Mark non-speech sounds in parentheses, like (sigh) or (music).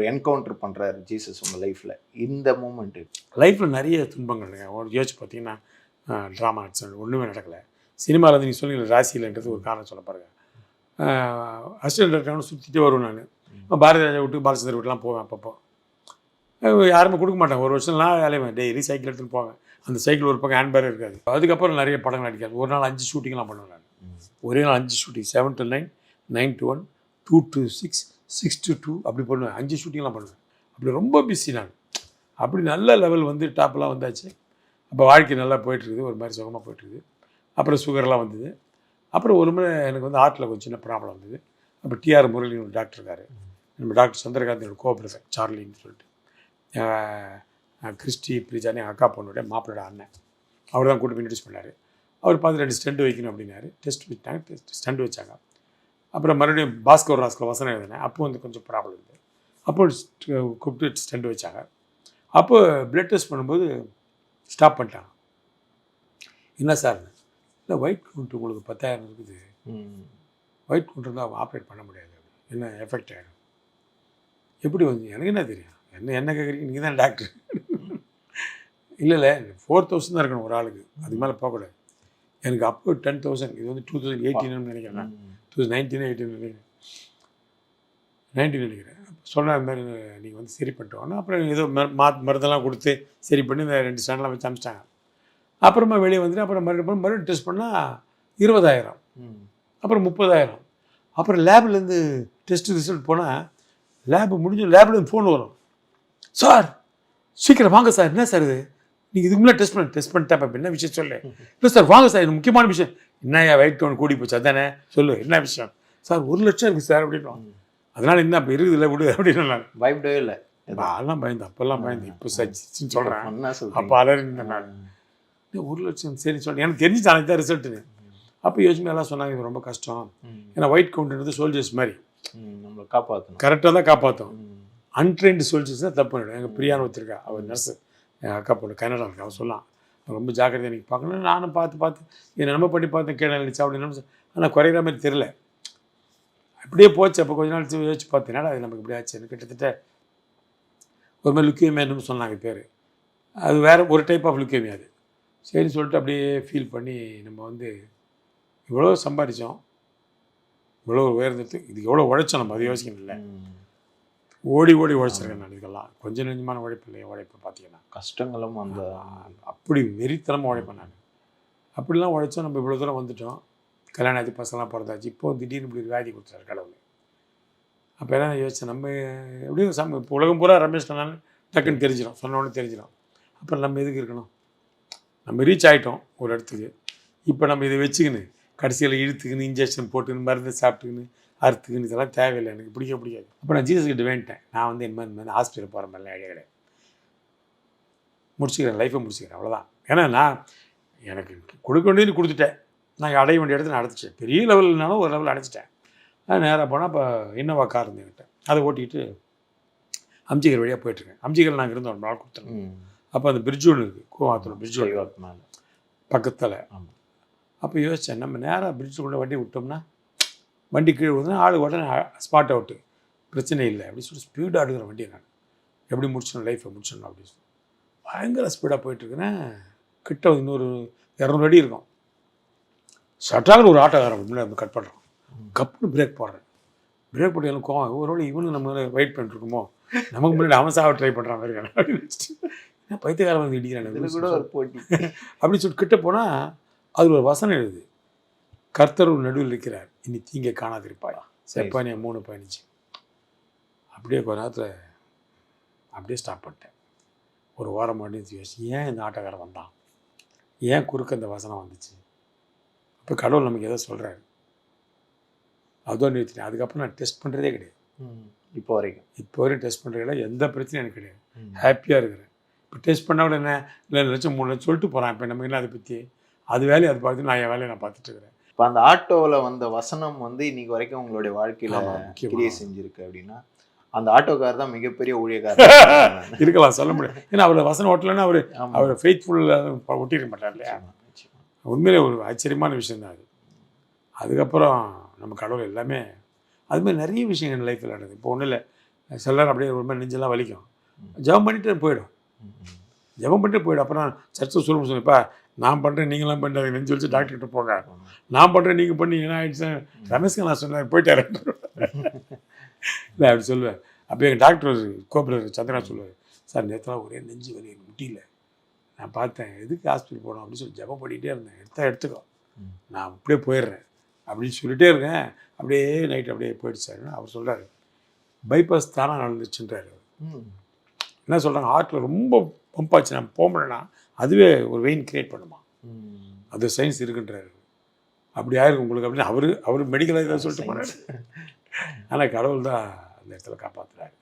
ஒரு என்கவுண்டர் பண்றாரு ஜீசஸ் உங்க லைஃப்ல இந்த மூமெண்ட் லைஃப்பில் நிறைய துன்பங்கள். ஒரு யோசிச்சு பார்த்தீங்கன்னா ட்ராமா ஆக்சிடென்ட் ஒன்றுமே நடக்கலை. சினிமாவில் வந்து நீங்கள் சொன்னீங்க ராசியிலன்றது ஒரு காரணம் சொல்ல பாருங்க. அசிஸ்டன்ட் டேரக்டர் சுற்றிட்டே வருவேன் நான். பாரதி ராஜா விட்டு பாலச்சந்தர் வீட்டுலாம் போவேன் அப்பப்போ. யாருமே கொடுக்க மாட்டாங்க. ஒரு வருஷம்லாம் வேலையை டெய்லி சைக்கிள் எடுத்துன்னு போவேன். அந்த சைக்கிள் ஒரு பக்கம் ஹேண்ட்பேர் இருக்காது. அதுக்கப்புறம் நிறைய படங்கள் நடிக்காது. ஒரு நாள் அஞ்சு ஷூட்டிங்லாம் பண்ணுவேன் நான். ஒரே நாள் அஞ்சு shooting seven to nine nine to one two to six six to two அப்படி பண்ணுவேன். அஞ்சு ஷூட்டிங்லாம் பண்ணுவேன். அப்படி ரொம்ப பிஸி நான். அப்படி நல்ல லெவல் வந்து டாப்லாம் வந்தாச்சு. அப்போ வாழ்க்கை நல்லா போயிட்டுருக்குது. ஒரு மாதிரி சுகமாக போயிட்டுருக்குது. அப்புறம் சுகர்லாம் வந்தது. அப்புறம் ஒரு முறை எனக்கு வந்து ஹார்ட்டில் கொஞ்சம் சின்ன ப்ராப்ளம் வந்தது. அப்போ டிஆர் முரளின்னு ஒரு டாக்டர் இருக்கார். நம்ம டாக்டர் சந்திரகாந்தோட கோபிரசன் சார்லின்னு சொல்லிட்டு. கிறிஸ்டி பிரிஜானி அக்கா பொண்ணுடைய மாப்பிள்ளோட அண்ணன். அவர் தான் கூட்டு போய் இன்ட்ரடியூஸ் பண்ணார். அவர் பார்த்து ரெண்டு ஸ்டெண்ட் வைக்கணும் அப்படின்னாரு. டெஸ்ட் வச்சாங்க டெஸ்ட் ஸ்டெண்ட் வச்சாங்க. அப்புறம் மறுபடியும் பாஸ்கர் ராஸ்கர் வசனம் எழுதினேன். அப்போ வந்து கொஞ்சம் ப்ராப்ளம் இருந்தது அப்போ கூப்பிட்டு ஸ்டெண்ட் வச்சாங்க. அப்போ பிளட் டெஸ்ட் பண்ணும்போது ஸ்டாப் பண்ணிட்டாங்க. என்ன சார் இல்லை ஒயிட் கவுண்ட் உங்களுக்கு பத்தாயிரம் இருக்குது. ஒயிட் கவுண்ட் இருந்தால் ஆப்ரேட் பண்ண முடியாது. என்ன எஃபெக்ட் ஆகிடும் எப்படி வந்து எனக்கு என்ன தெரியும்? என்ன என்ன கேட்குறீங்க நீங்கள் தான் டாக்டர் இல்லை இல்லை ஃபோர் தௌசண்ட் தான் இருக்கணும் ஒரு ஆளுக்கு. அதுக்கு மேலே போகக்கூடாது. எனக்கு அப்போ டென் தௌசண்ட் இது வந்து டூ தௌசண்ட் எயிட்டீன்னு நினைக்கிறேன். டூ நைன்டீன் எயிட்டீன் நினைக்கிறேன் நைன்டீன் நினைக்கிறேன். சொன்ன மாதிரி நீங்கள் வந்து சரி பண்ணிட்டு வாங்க. அப்புறம் ஏதோ மா மருந்தெல்லாம் கொடுத்து சரி பண்ணி இந்த ரெண்டு ஸ்டாண்ட்லாம் வச்சு அமிச்சிட்டாங்க அப்புறமா வெளியே வந்துட்டு அப்புறம் மறுபடியும் மறுபடியும் டெஸ்ட் பண்ணால் இருபதாயிரம். அப்புறம் முப்பதாயிரம். அப்புறம் லேப்லேருந்து டெஸ்ட் ரிசல்ட் போனால் லேப் முடிஞ்சு லேப்லேருந்து ஃபோன் வரும். சார் சீக்கிரம் வாங்க சார். என்ன சார் இது? நீங்கள் இதுக்கு முன்னாடி டெஸ்ட் பண்ண டெஸ்ட் பண்ணிட்டேன். அப்ப என்ன விஷயம் சொல்லு? இல்லை சார் வாங்க சார். இது முக்கியமான விஷயம். என்னய்யா வெயிட் கவுண்ட் கூடி போச்சு? அதானே? சொல்லு என்ன விஷயம்? சார் ஒரு லட்சம் இருக்குது சார் அப்படின்னு அதனால என்ன இப்போ இருக்குதுல்ல விடு அப்படின்னு நான் பயப்படவே இல்லை. அதெல்லாம் பயந்து அப்போல்லாம் பயந்து இப்போ சச்சின்னு சொல்கிறேன் அப்போ அலறிந்தேன் நான். "டேய், ஒரு லட்சம் சரி சொல்லி எனக்கு தெரிஞ்சு அன்னைக்கு தான் ரிசல்ட்டுன்னு அப்போ யோசிச்சு எல்லாம் சொன்னாங்க இது ரொம்ப கஷ்டம். ஏன்னா ஒயிட் கவுண்ட்ன்றது சோல்ஜர்ஸ் மாதிரி. நம்மளை காப்பாற்றணும் கரெக்டாக தான் காப்பாற்றும் அன்ட்ரெயின்டு சோல்ஜர்ஸ் தான் தப்பு பண்ணிடும். எங்கள் பிரியான்னு ஒருத்தருக்கா அவர் நர்ஸு எங்கள் அக்கா பொண்ணு கனடா இருக்கா அவன் சொல்லலாம். ரொம்ப ஜாக்கிரதையாக எனக்கு பார்க்கணும். நானும் பார்த்து பார்த்து என்ன நம்ம பண்ணி பார்த்தேன் கீழே நினச்சா அப்படின்னு ஆனால் குறையிற மாதிரி தெரில அப்படியே போச்சு. அப்போ கொஞ்ச நாள் யோசிச்சு- பார்த்தேன். அது நமக்கு இப்படி ஆச்சுன்னு கிட்டத்தட்ட ஒரு மாதிரி லுக்கியமேன்னு சொன்னாங்க பேர். அது வேறு ஒரு டைப் ஆஃப் லுக்கியமே அது சரின்னு சொல்லிட்டு அப்படியே ஃபீல் பண்ணி நம்ம வந்து இவ்வளோ சம்பாதிச்சோம் இவ்வளோ உயர்ந்துட்டு இது எவ்வளோ உழைச்சோம் நம்ம? அது யோசிக்கணும் இல்லை ஓடி ஓடி உழைச்சிருக்கேன் நான் இதுக்கெல்லாம். கொஞ்சம் நெஞ்சமான உழைப்பு இல்லை என் உழைப்பு பார்த்தீங்கன்னா. கஷ்டங்களும் அந்த அப்படி வெறித்தனமாக உழைப்பேன் நான். அப்படிலாம் உழைச்சோம் நம்ம இவ்வளோ தூரம் வந்துட்டோம். கல்யாணம் ஆச்சு பசங்களாம் பிறந்தாச்சு. இப்போ திடீர்னு இப்படி வியாதி கொடுத்தாரு கடவுள். அப்போ என்ன யோசிச்சேன் நம்ம எப்படியும் சம் இப்போ உலகம் பூரா ரமேஷ் கண்ணான்னு டக்குன்னு தெரிஞ்சிடும். சொன்ன உடனே தெரிஞ்சிடும். அப்புறம் நம்ம எதுக்கு இருக்கணும்? நம்ம ரீச் ஆகிட்டோம் ஒரு இடத்துக்கு. இப்போ நம்ம இதை வச்சுக்கின்னு கடைசியில் இழுத்துக்கின்னு இன்ஜெக்ஷன் போட்டுக்கின்னு மருந்து சாப்பிட்டுக்கின்னு அறுத்துக்கின்னு இதெல்லாம் தேவையில்லை. எனக்கு பிடிக்க பிடிக்காது. அப்போ நான் ஜீசஸ் கிட்ட வேண்டிட்டேன். நான் வந்து மாதிரி இந்த மாதிரி ஹாஸ்பிட்டல் போகிற மாதிரிலாம் ஐடியா கிடையாது. முடிச்சுக்கிறேன். லைஃப்பை முடிச்சுக்கிறேன். அவ்வளோதான் ஏன்னா நான் எனக்கு கொடுக்க வேண்டியது கொடுத்துட்டேன். நான் அடைய வேண்டிய இடத்துல நான் அடைச்சிட்டேன். பெரிய லெவல்னாலும் ஒரு லெவலில் அடைச்சிட்டேன். நான் நேராக போனால் இப்போ இன்னோவா கார் இருந்து என்கிட்ட. அதை ஓட்டிட்டு அம்ஜிகர் வழியாக போயிட்டுருக்கேன் அம்ஜிகர் நாங்கள் இருந்தோம். ஒரு நாள் கொடுத்துருங்க ம். அப்போ அந்த பிரிட்ஜ் ஒன்று இருக்குது கோவாத்தூர் பிரிட்ஜ் ஒன்று பக்கத்தில். ஆமா. அப்போ யோசித்தேன் நம்ம நேராக பிரிட்ஜுக்குள்ளே வண்டி விட்டோம்னா வண்டி கீழே விழுந்தா ஆளு உடனே ஸ்பாட் அவுட்டு பிரச்சனை இல்லை. அப்படி சொல்லி ஸ்பீடாக எடுக்கிற வண்டியை நான். எப்படி முடிச்சிடணும்? லைஃப்பை முடிச்சிடணும்? அப்படின்னு சொல்லி. பயங்கர ஸ்பீடாக போயிட்டுருக்கிறேன் கிட்ட இன்னொரு இரநூறு அடி இருக்கும். சட்டாக ஒரு ஆட்டோக்காரன் முன்னாடி கட் பண்ணுறான் கப்புன்னு பிரேக் போடுறேன். பிரேக் போட்டு எனக்கு கோவம். ஒரு வேளை இவனு நம்ம வெயிட் பண்ணிட்டுருக்கோமோ நமக்கு முன்னாடி அவன் சாவ ட்ரை பண்ணுறான் மாதிரி இருக்கானே அப்படின்னு நினச்சிட்டு. என்ன பைத்தியக்காரன் வந்து இடிக்கிறான்? கூட ஒரு போட்டி. (laughs) அப்படின்னு சொல்லிட்டு கிட்ட போனால் அது ஒரு வசனம் எழுது. கர்த்தர் ஒரு நடுவில் இருக்கிறார். இனி தீங்க காணாதிருப்பாயா செப்பானியா மூணு பயணிச்சு அப்படியே கொஞ்ச நேரத்தில் அப்படியே ஸ்டாப் பண்ணிட்டேன். ஒரு வாரம் மட்டும் யோசிச்சு ஏன் இந்த ஆட்டோக்காரன் வந்தான்? ஏன் குறுக்க இந்த வசனம் வந்துச்சு? அப்போ கடவுள் நமக்கு ஏதோ சொல்கிறாரு அதோ நிறுத்திட்டேன். அதுக்கப்புறம் நான் டெஸ்ட் பண்ணுறதே கிடையாது. இப்போ வரைக்கும். இப்போ வரையும் டெஸ்ட் பண்ணுறதுல எந்த பிரச்சனையும் எனக்கு கிடையாது. ஹாப்பியாக இருக்கிறேன். இப்போ டெஸ்ட் பண்ண கூட என்ன? இல்லை லட்சம் மூணு லட்சம் சொல்லிட்டு போகிறான் இப்போ நமக்கு என்ன அதை பற்றி அது வேலையை அதை பார்த்து நான் என் வேலையை நான் பார்த்துட்டு இருக்கிறேன். இப்போ அந்த ஆட்டோவில் வந்த வசனம் வந்து இன்னைக்கு வரைக்கும் உங்களுடைய வாழ்க்கையில. கிரியை செஞ்சிருக்கு அப்படின்னா அந்த ஆட்டோக்கார் தான் மிகப்பெரிய ஊழியக்காரர். (laughs) இருக்கலாம் சொல்ல முடியாது. ஏன்னா அவர் வசனம் ஓட்டலைன்னா அவர். அவர் ஃபெய்த்ஃபுல்லாக ஒட்டிருக்க மாட்டார் இல்லையா. உண்மையிலே ஒரு ஆச்சரியமான விஷயம் தான் அது. அதுக்கப்புறம் நம்ம கடவுள் எல்லாமே அது மாதிரி நிறைய விஷயங்கள் லைஃப்பில் நடக்குது. இப்போ ஒன்றும் இல்லை. சில நேரம் அப்படியே மாதிரி நெஞ்செல்லாம் வலிக்கும். ஜெபம் பண்ணிட்டு போயிடும். ஜெபம் பண்ணிட்டு போயிடும். அப்புறம் சர்ச்சை சொல்லும் சொன்னப்பா நான் பண்ணுறேன் நீங்களாம் பண்ணுறது நெஞ்சு வச்சு டாக்டர்கிட்ட போங்க. நான் பண்ணுறேன் நீங்கள் பண்ணி என்ன ஆயிடுச்சு? ரமேஷ்க்கு நான் சொன்னேன் போயிட்டாரு. இல்லை அப்படி சொல்லுவேன். அப்போ எங்கள் டாக்டர் கோபிலர் சந்திரா சொல்லுவார் சார் நேற்றுலாம் ஒரே நெஞ்சு வலி எனக்கு முட்டியில். நான் பார்த்தேன் எதுக்கு ஹாஸ்பிட்டல் போனோம் அப்படின்னு சொல்லி ஜெபம் பண்ணிகிட்டே இருந்தேன். எடுத்தா எடுத்துக்கோ. நான் அப்படியே போயிடுறேன் அப்படின்னு சொல்லிட்டே இருக்கேன். அப்படியே நைட் அப்படியே போயிடுச்சு சார். அவர் சொல்கிறாரு பைபாஸ் தானாக நடந்துச்சுன்றாரு. என்ன சொல்கிறாங்க ஹார்ட்டில் ரொம்ப பம்ப் ஆச்சு நான் போக முடியலன்னா அதுவே ஒரு வெயின் கிரியேட் பண்ணுமா. அது சயின்ஸ் இருக்குன்றாரு அப்படி ஆயிருக்கு உங்களுக்கு அப்படின்னு அவர் அவர் மெடிக்கலாக இதை சொல்லிட்டு போனார். ஆனால் கடவுள் தான் அந்த இடத்துல காப்பாற்றுறாரு